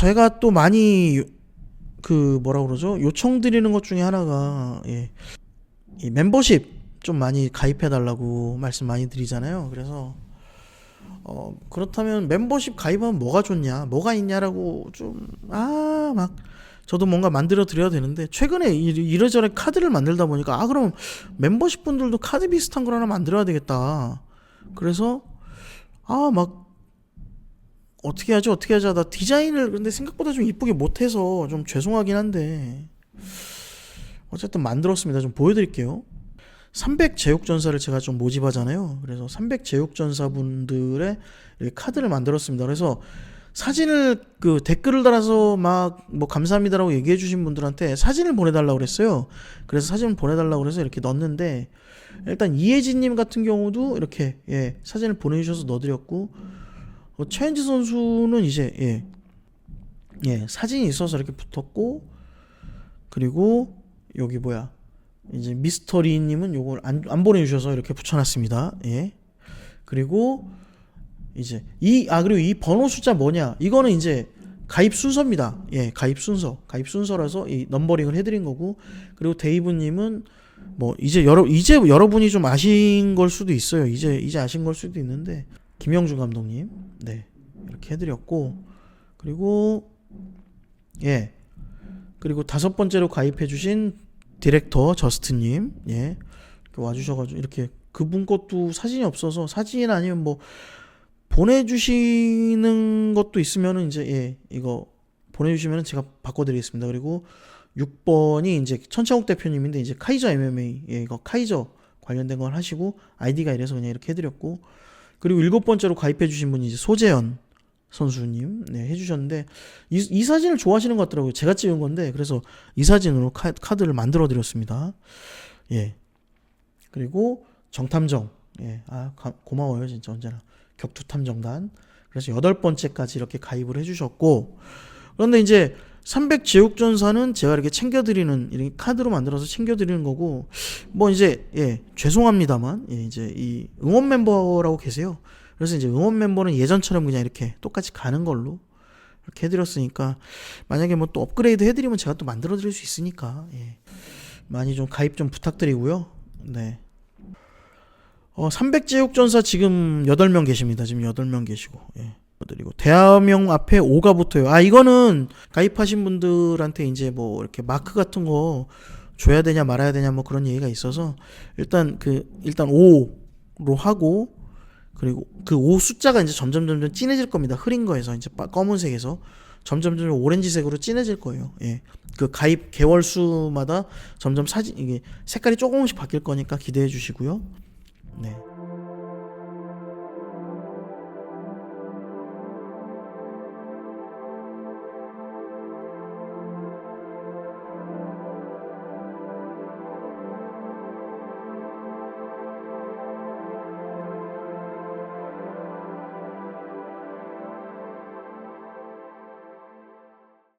제가 또 많이 그 뭐라 그러죠? 요청드리는 것 중에 하나가 예. 이 멤버십 좀 많이 가입해 달라고 말씀 많이 드리잖아요. 그래서 어 그렇다면 멤버십 가입하면 뭐가 좋냐? 뭐가 있냐라고 좀 아 막 저도 뭔가 만들어 드려야 되는데 최근에 이- 이래저래 카드를 만들다 보니까 아 그럼 멤버십 분들도 카드 비슷한 걸 하나 만들어야 되겠다. 그래서 아막 어떻게 하죠 어떻게 하자 나 디자인을 근데 생각보다 좀 이쁘게 못해서 좀 죄송하긴 한데. 어쨌든 만들었습니다. 좀 보여드릴게요. 300 제육전사를 제가 좀 모집하잖아요. 그래서 300 제육전사 분들의 이렇게 카드를 만들었습니다. 그래서 사진을 그 댓글을 달아서 막 뭐 감사합니다라고 얘기해 주신 분들한테 사진을 보내달라고 그랬어요. 그래서 사진을 보내달라고 그래서 이렇게 넣었는데 일단 이혜진님 같은 경우도 이렇게 예 사진을 보내주셔서 넣어드렸고 어, 최현지 선수는 이제 예, 예 사진이 있어서 이렇게 붙었고 그리고 여기 뭐야 이제 미스터리님은 요걸 안, 안 보내주셔서 이렇게 붙여놨습니다. 예 그리고 이제 이 아 그리고 이 번호 숫자 뭐냐 이거는 이제 가입 순서입니다. 예 가입 순서 가입 순서라서 이 넘버링을 해드린 거고 그리고 데이브님은 뭐 이제 여러 이제 여러분이 좀 아신 걸 수도 있어요. 이제 이제 아신 걸 수도 있는데 김영준 감독님. 네. 이렇게 해드렸고 그리고 예. 그리고 다섯 번째로 가입해주신 디렉터 저스트님. 예. 이렇게 와주셔가지고 이렇게 그분 것도 사진이 없어서 사진 아니면 뭐 보내주시는 것도 있으면은 이제 예 이거 보내주시면은 제가 바꿔드리겠습니다. 그리고 6번이 이제 천창욱 대표님인데 이제 카이저 MMA 예 이거 카이저 관련된 걸 하시고 아이디가 이래서 그냥 이렇게 해드렸고 그리고 일곱 번째로 가입해 주신 분이 이제 소재현 선수님 네, 해주셨는데 이, 이 사진을 좋아하시는 것 같더라고요. 제가 찍은 건데 그래서 이 사진으로 카, 카드를 만들어 드렸습니다. 예. 그리고 정탐정. 예, 아 가- 고마워요 진짜 언제나. 격투 탐정단. 그래서 여덟 번째까지 이렇게 가입을 해주셨고. 그런데 이제 300 제육전사는 제가 이렇게 챙겨드리는 이렇게 카드로 만들어서 챙겨드리는 거고 뭐 이제 예 죄송합니다만 예 이제 이 응원 멤버라고 계세요. 그래서 이제 응원 멤버는 예전처럼 그냥 이렇게 똑같이 가는 걸로 이렇게 해드렸으니까 만약에 뭐 또 업그레이드 해드리면 제가 또 만들어드릴 수 있으니까 예 많이 좀 가입 좀 부탁드리고요. 네. 어, 300제육전사 지금 8명 계십니다. 지금 8명 계시고. 예. 드리고 대화명 앞에 5가 붙어요. 아, 이거는 가입하신 분들한테 이제 뭐 이렇게 마크 같은 거 줘야 되냐 말아야 되냐 뭐 그런 얘기가 있어서 일단 그 일단 5로 하고 그리고 그5 숫자가 이제 점점 점점 진해질 겁니다. 흐린 거에서 이제 빠- 검은색에서 점점 점점 오렌지색으로 진해질 거예요. 예. 그 가입 개월 수마다 점점 사진 이게 색깔이 조금씩 바뀔 거니까 기대해 주시고요. 네.